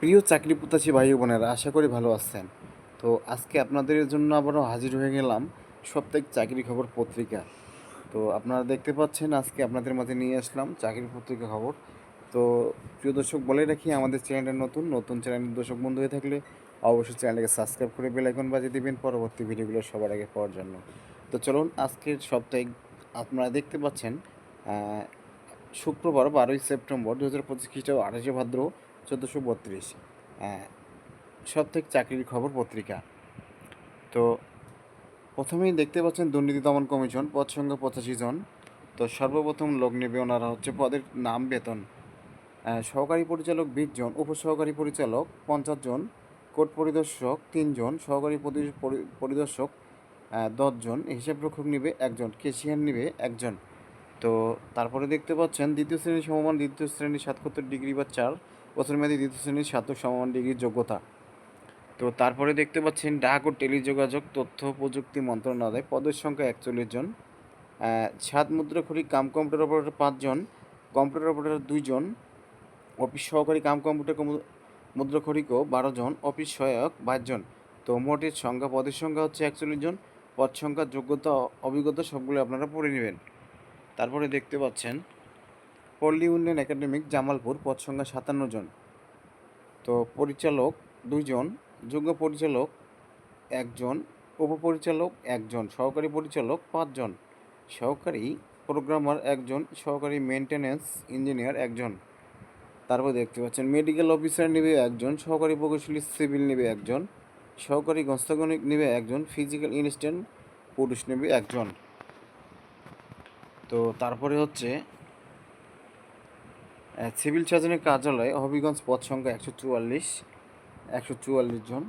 প্রিয় চাকরি প্রত্যাশী ভাই বোনেরা, আশা করি ভালো আছেন। তো আজকে আপনাদের জন্য আবারও হাজির হয়ে গেলাম সাপ্তাহিক চাকরি খবর পত্রিকা। তো আপনারা দেখতে পাচ্ছেন, আজকে আপনাদের মাঝে নিয়ে আসলাম চাকরি পত্রিকা খবর। তো প্রিয় দর্শক, বলে রাখি, আমাদের চ্যানেলটা নতুন নতুন চ্যানেলের দর্শক বন্ধু হয়ে থাকলে অবশ্যই চ্যানেলটাকে সাবস্ক্রাইব করে বেল আইকন বাজিয়ে দিবেন পরবর্তী ভিডিওগুলো সবার আগে পাওয়ার জন্য। তো চলুন, আজকের সাপ্তাহিক আপনারা দেখতে পাচ্ছেন শুক্রবার বারোই সেপ্টেম্বর দু হাজার পঁচিশ খ্রিস্টাব্দ আঠাশে ভাদ্র চোদ্দোশো বত্রিশ। সাপ্তাহিক চাকরির খবর পত্রিকা। তো প্রথমেই দেখতে পাচ্ছেন দুর্নীতি দমন কমিশন, পদ সংখ্যা পঁচাশি জন। তো সর্বপ্রথম লোক নেবে ওনারা হচ্ছে পদের নাম বেতন। সহকারী পরিচালক বিশ জন, উপসহকারী পরিচালক পঞ্চাশ জন, কোর্ট পরিদর্শক তিনজন সহকারী পরি- পরি- পরিদর্শক দশজন হিসাবরক্ষক নিবে একজন কেশিয়ার নিবে একজন তো তারপরে দেখতে পাচ্ছেন দ্বিতীয় শ্রেণির সমমান, দ্বিতীয় শ্রেণির সাতকোত্তর ডিগ্রি বা চার বছর মেয়াদী দ্বিতীয় শ্রেণির সাতক সমমান ডিগ্রির যোগ্যতা। তো তারপরে দেখতে পাচ্ছেন, ডাক ও টেলিযোগাযোগ, তথ্য প্রযুক্তি মন্ত্রণালয়, পদের সংখ্যা একচল্লিশ জন। সাত মুদ্রাখড়ি কাম কম্পিউটার অপারেটর পাঁচজন কম্পিউটার অপারেটর দুইজন অফিস সহকারী কাম কম্পিউটার কম- মুদ্রাখড়িকও বারো জন, অফিস সহায়ক বাইশজন তো মোটের সংখ্যা, পদের সংখ্যা হচ্ছে একচল্লিশ জন, পদ সংখ্যা, যোগ্যতা, অভিজ্ঞতা সবগুলো আপনারা পড়ে নেবেন। তারপরে দেখতে পাচ্ছেন পল্লী উন্নয়ন একাডেমিক জামালপুর পদ সংখ্যা সাতান্ন জন। তো পরিচালক দুইজন, যোগ্য পরিচালক একজন, উপপরিচালক একজন, সহকারী পরিচালক পাঁচজন, সহকারী প্রোগ্রামার একজন, সহকারী মেনটেন্যান্স ইঞ্জিনিয়ার একজন। তারপর দেখতে পাচ্ছেন, মেডিকেল অফিসার নেবে একজন, সহকারী প্রকৌশলী সিভিল নেবে একজন, সহকারী গস্তগণিক নেবে একজন, ফিজিক্যাল ইনস্ট্যান্ট পুরুষ নেবে একজন। তো তারপরে হচ্ছে সিভিল সার্জনের কার্যালয় হবিগঞ্জ পদ সংখ্যা একশো চুয়াল্লিশ একশো চুয়াল্লিশ জন।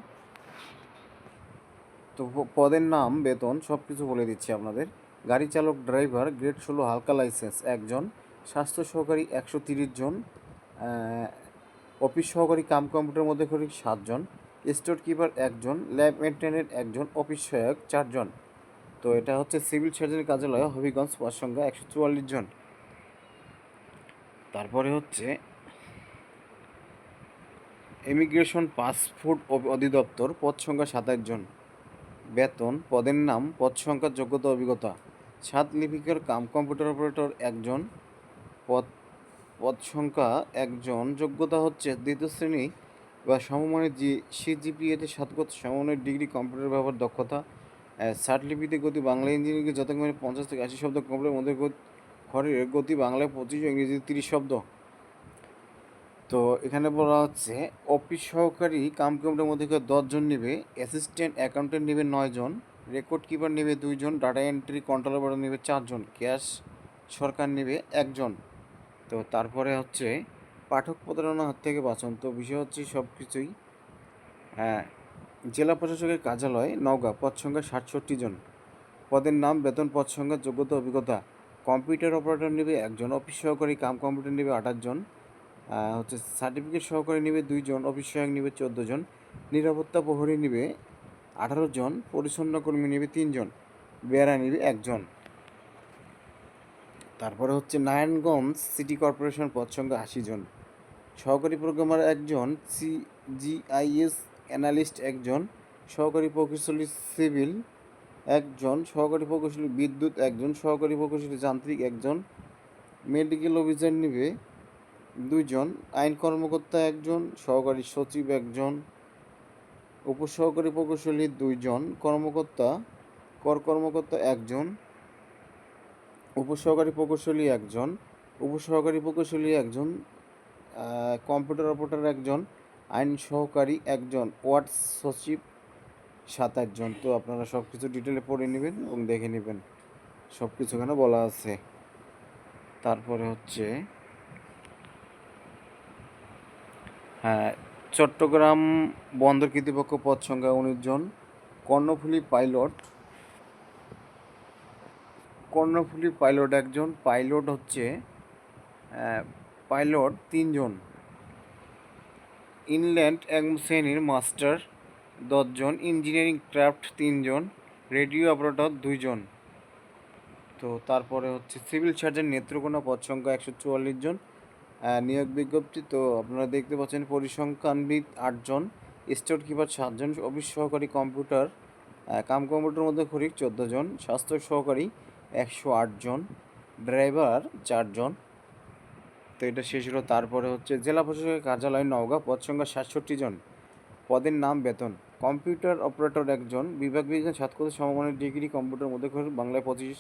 তো পদের নাম, বেতন সব কিছু বলে দিচ্ছি আপনাদের। গাড়ি চালক, ড্রাইভার, গ্রেড ষোলো, হালকা লাইসেন্স, একজন। স্বাস্থ্য সহকারী, একশো তিরিশ জন। অফিস সহকারী, কাম কম্পিউটার মধ্যে করি সাতজন স্টোর কিপার, একজন। ল্যাব মেনটেনেন্ট, একজন। অফিস সহায়ক, চারজন। তো এটা হচ্ছে সিভিল সার্জনের কার্যালয় হবিগঞ্জ পদ সংখ্যা একশো চুয়াল্লিশ জন। তারপরে হচ্ছে ইমিগ্রেশন পাসপোর্ট অধিদপ্তর, পদ সংখ্যা সাতাশ জন। বেতন, পদের নাম, পদ সংখ্যা, যোগ্যতা, অভিজ্ঞতা। সাত লিপিকার কাম, কম্পিউটার অপারেটর একজন পদ পদ সংখ্যা একজন যোগ্যতা হচ্ছে দ্বিতীয় শ্রেণি বা সমমানের জি সিজিপিএতে সাতগত সমমানের ডিগ্রি, কম্পিউটার ব্যবহার, দক্ষতা। ষাট লিপিতে গতি, বাংলা ইঞ্জিনিয়ারিংকে যথাক্রমে পঞ্চাশ থেকে আশি শব্দ কম্পিউটার মধ্যে ঘরের গতি বাংলায় পঁচিশ ও ইংরেজিতে তিরিশ শব্দ। তো এখানে বলা হচ্ছে, অফিস সহকারী কাম কম্পিউটার মধ্যে দশজন নেবে, অ্যাসিস্ট্যান্ট অ্যাকাউন্টেন্ট নেবে নয়জন রেকর্ড কিপার নেবে দুইজন ডাটা এন্ট্রি কন্ট্রোলার বোর্ড নেবে চারজন ক্যাশ সরকার নেবে একজন তো তারপরে হচ্ছে, পাঠক প্রতারণার হাত থেকে বাঁচন। তো বিষয় হচ্ছে সব কিছুই হ্যাঁ জেলা প্রশাসকের কার্যালয়, নওগাঁ পদ সংখ্যা সাতষট্টি জন। পদের নাম, বেতন পদ সংখ্যা যোগ্যতা, অভিজ্ঞতা। কম্পিউটার অপারেটর নেবে একজন, অফিস সহকারী কাম কম্পিউটার নেবে আঠাশ হচ্ছে সার্টিফিকেট সহকারী নেবে দুইজন অফিস সহায়ক নেবে চোদ্দ জন, নিরাপত্তা প্রহরী নেবে আঠারো জন, পরিচ্ছন্ন কর্মী নেবে তিনজন বেড়া নেবে একজন তারপরে হচ্ছে নারায়ণগঞ্জ সিটি কর্পোরেশন পদ সংখ্যা আশি জন, সহকারী প্রোগ্রামার একজন, সি জিআইএস অ্যানালিস্ট একজন, সহকারী প্রকৌশলী সিভিল একজন সহকারী প্রকৌশলী, বিদ্যুৎ একজন সহকারী প্রকৌশলী, যান্ত্রিক একজন মেডিকেল অফিসার নিবে দুইজন, আইন কর্মকর্তা একজন, সহকারী সচিব একজন, উপসহকারী প্রকৌশলী দুইজন, কর্মকর্তা, কর কর্মকর্তা একজন, উপসহকারী প্রকৌশলী একজন, উপসহকারী প্রকৌশলী একজন কম্পিউটার অপারেটর একজন, আইন সহকারী একজন, ওয়ার্ড সচিব সাতাশ আটজন তো আপনারা সব কিছু ডিটেলে পড়ে নেবেন এবং দেখে নেবেন। সব কিছু এখানে বলা আছে। তারপরে হচ্ছে হ্যাঁ চট্টগ্রাম বন্দর কর্তৃপক্ষ পদ সংখ্যা উনিশ জন, কর্ণফুলী পাইলট কর্ণফুলী পাইলট একজন পাইলট হচ্ছে পাইলট তিনজন ইনল্যান্ড এক শ্রেণির মাস্টার দশজন ইঞ্জিনিয়ারিং ক্রাফট তিনজন রেডিও অপারেটর দুইজন। তো তারপরে হচ্ছে সিভিল সার্জন নেত্রকোনা পদ সংখ্যা একশো চুয়াল্লিশ জন নিয়োগ বিজ্ঞপ্তি, তো আপনারা দেখতে পাচ্ছেন পরিসংখ্যানবিদ আটজন স্টোর কিপার সাতজন অফিস সহকারী কম্পিউটার কাম কম্পিউটার মধ্যে খরিক চোদ্দ জন স্বাস্থ্য সহকারী একশো আটজন ড্রাইভার চারজন। তো এটা শেষ হলো। তারপরে হচ্ছে জেলা প্রশাসকের কার্যালয় নওগাঁ, পদ সংখ্যা সাতষট্টি জন। পদের নাম বেতন। কম্পিউটার অপারেটর একজন, বিভাগ বিজ্ঞান ছাত্রদের সমমানের ডিগ্রি, কম্পিউটার মধ্যে বাংলায় পঁচিশ।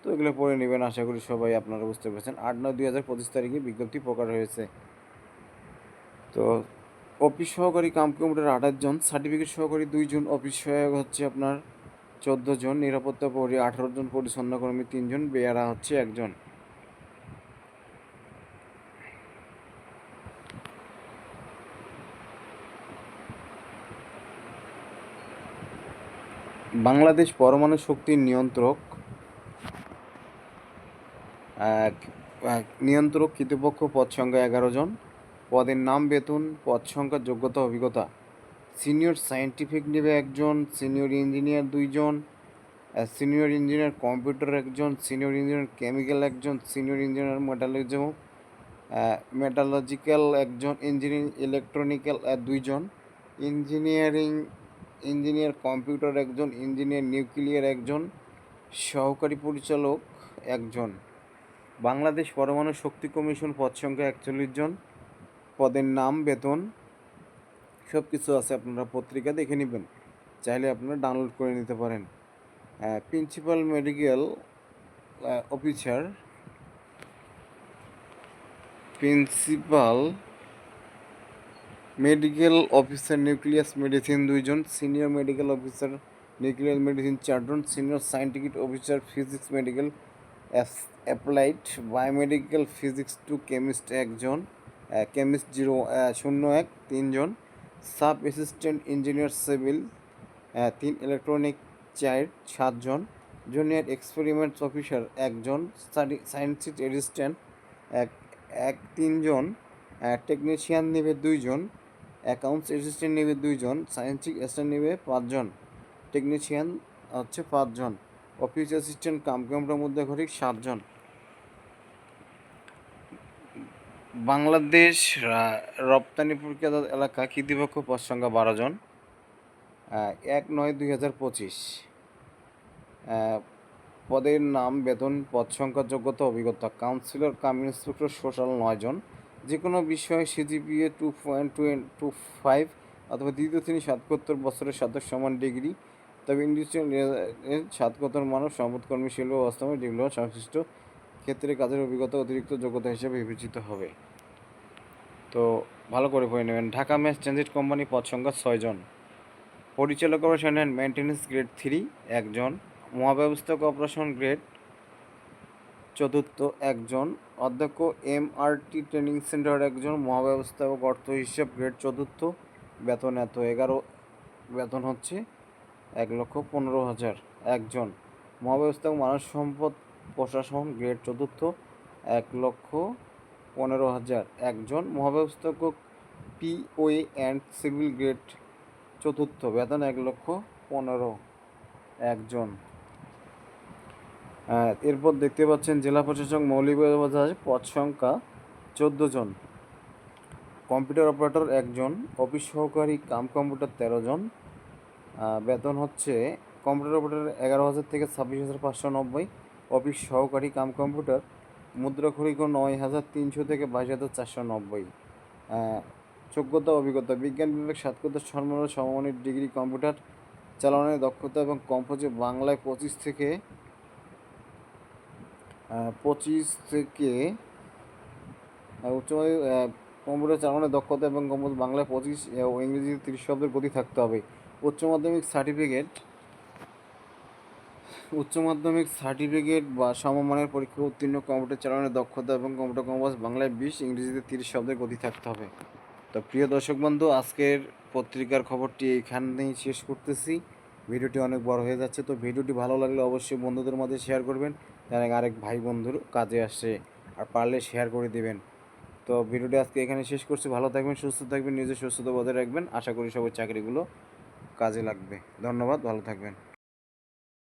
তো এগুলো পড়ে নেবেন, আশা করি সবাই আপনারা বুঝতে পেরেছেন। আট নয় দুই হাজার পঁচিশ তারিখে বিজ্ঞপ্তি প্রকাশ হয়েছে। তো অফিস সহকারী কাম কম্পিউটার আঠাশ জন, সার্টিফিকেট সহকারী দুইজন অফিস সহায়ক হচ্ছে আপনার চোদ্দ জন, নিরাপত্তা পরি আঠারো জন, পরিচ্ছন্ন কর্মী তিনজন বেয়ারা হচ্ছে একজন। বাংলাদেশ পরমাণু শক্তির নিয়ন্ত্রক নিয়ন্ত্রক কর্তৃপক্ষ পদ সংখ্যা এগারো জন। পদের নাম বেতন, পদ সংখ্যা যোগ্যতা, অভিজ্ঞতা। সিনিয়র সায়েন্টিফিক নেবে একজন, সিনিয়র ইঞ্জিনিয়ার দুইজন সিনিয়র ইঞ্জিনিয়ার কম্পিউটার একজন, সিনিয়র ইঞ্জিনিয়ার কেমিক্যাল একজন, সিনিয়র ইঞ্জিনিয়ার মেটালজিজম মেটালজিক্যাল একজন, ইঞ্জিনিয়ারিং ইলেকট্রনিক্যাল দুইজন। ইঞ্জিনিয়ারিং ইঞ্জিনিয়ার কম্পিউটার একজন, ইঞ্জিনিয়ার নিউক্লিয়ার একজন, সহকারী পরিচালক একজন। বাংলাদেশ পরমাণু শক্তি কমিশন পদ সংখ্যা একচল্লিশ জন। পদের নাম, বেতন সব কিছু আছে আপনারা পত্রিকা দেখে নেবেন। চাইলে আপনারা ডাউনলোড করে নিতে পারেন। Principal medical officer principal medical officer nucleus medicine দুইজন, senior medical officer nuclear medicine চারজন, senior scientific officer physics medical applied biomedical physics two chemist একজন কেমিস্ট জিরো শূন্য এক, তিনজন, সাব অ্যাসিস্ট্যান্ট ইঞ্জিনিয়ার সিভিল তিন ইলেকট্রনিক চার সাতজন, জুনিয়র এক্সপেরিমেন্টস অফিসার একজন সায়েন্সিস অ্যাসিস্ট্যান্ট এক এক তিনজন টেকনিশিয়ান নেবে দুইজন অ্যাকাউন্টস অ্যাসিস্ট্যান্ট নেবে দুইজন সায়েন্সিক অ্যাসিস্ট্যান্ট নেবে পাঁচজন, টেকনিশিয়ান হচ্ছে পাঁচজন, অফিস অ্যাসিস্ট্যান্ট কাম মধ্যে ঘরে সাতজন। বাংলাদেশ রপ্তানি প্রক্রিয়া এলাকা কৃতিপক্ষ পদ সংখ্যা বারো জন। এক নয় দুই হাজার পঁচিশ। পদের নাম, বেতন, পদ সংখ্যা, যোগ্যতা, অভিজ্ঞতা। কাউন্সিলর কাম ইন্সপেক্টর সোশ্যাল নয় জন। যে কোনো বিষয়ে CGPA two point two two five অথবা দ্বিতীয় শ্রেণি সাতকোত্তর বছরের সাথে সমান ডিগ্রি, তবে ইন্ডাস্ট্রিয়াল সাতকোত্তর মানব সম্পদ কর্মী শিল্প বাস্তবে ডিপ্লোমা সংশ্লিষ্ট ক্ষেত্রে কাজের অভিজ্ঞতা অতিরিক্ত যোগ্যতা হিসেবে বিবেচিত হবে। তো ভালো করে পড়ে নেবেন। ঢাকা ম্যাচ ট্রানজিট কোম্পানি পদ সংখ্যা ছয়জন পরিচালক operation and maintenance grade three একজন। মহাব্যবস্থাপক অপারেশন গ্রেড চতুর্থ একজন, অধ্যক্ষ M R T training centre একজন, মহাব্যবস্থাপক অর্থ হিসাব গ্রেড চতুর্থ, বেতন এত, এগারো, বেতন হচ্ছে এক লক্ষ পনেরো হাজার একজন। মহাব্যবস্থাপক মানব সম্পদ প্রশাসন গ্রেড চতুর্থ, এক লক্ষ পনেরো হাজার একজন। মহাব্যবস্থাপক পিওএ অ্যান্ড সিভিল গ্রেড চতুর্থ, বেতন এক লক্ষ পনেরো একজন। এরপর দেখতে পাচ্ছেন জেলা প্রশাসক মৌলিকবাজার পদ সংখ্যা চোদ্দ জন। কম্পিউটার অপারেটর একজন, অফিস সহকারী কাম কম্পিউটার তেরো জন। বেতন হচ্ছে, কম্পিউটার অপারেটর এগারো হাজার থেকে ছাব্বিশ হাজার পাঁচশো নব্বই, অফিস সহকারী কাম কম্পিউটার মুদ্রা খরিক নয় হাজার তিনশো থেকে বাইশ হাজার চারশো নব্বই। যোগ্যতা, অভিজ্ঞতা, বিজ্ঞান বিভাগ সাতকোত্তর সম্মান সমমানের ডিগ্রি কম্পিউটার চালানোর দক্ষতা এবং কম্পোজে বাংলায় পঁচিশ থেকে পঁচিশ থেকে উচ্চ কম্পিউটার চালানোর দক্ষতা এবং কম্পোজ বাংলায় পঁচিশ ও ইংরেজিতে তিরিশ শব্দের গতি থাকতে হবে। উচ্চ মাধ্যমিক সার্টিফিকেট উচ্চ মাধ্যমিক সার্টিফিকেট বা সমমানের পরীক্ষা উত্তীর্ণ কম্পিউটার চালানোর দক্ষতা এবং কম্পিউটার কম্পোজ বাংলায় বিশ, ইংরেজিতে তিরিশ শব্দের গতি থাকতে হবে। তো প্রিয় দর্শক বন্ধু, আজকের পত্রিকার খবরটি এখানেই শেষ করতেছি। ভিডিওটি অনেক বড় হয়ে যাচ্ছে, তো ভিডিওটি ভালো লাগলে অবশ্যই বন্ধুদের মধ্যে শেয়ার করবেন। যেন আরেক ভাই বন্ধুর কাজে আসছে, আর পারলে শেয়ার করে দিবেন। তো ভিডিওটি আজকে এখানে শেষ করছি। ভালো থাকবেন, সুস্থ থাকবেন, নিজের সুস্থতা বজায় রাখবেন। আশা করি সবার চাকরিগুলো কাজে লাগবে। ধন্যবাদ, ভালো থাকবেন।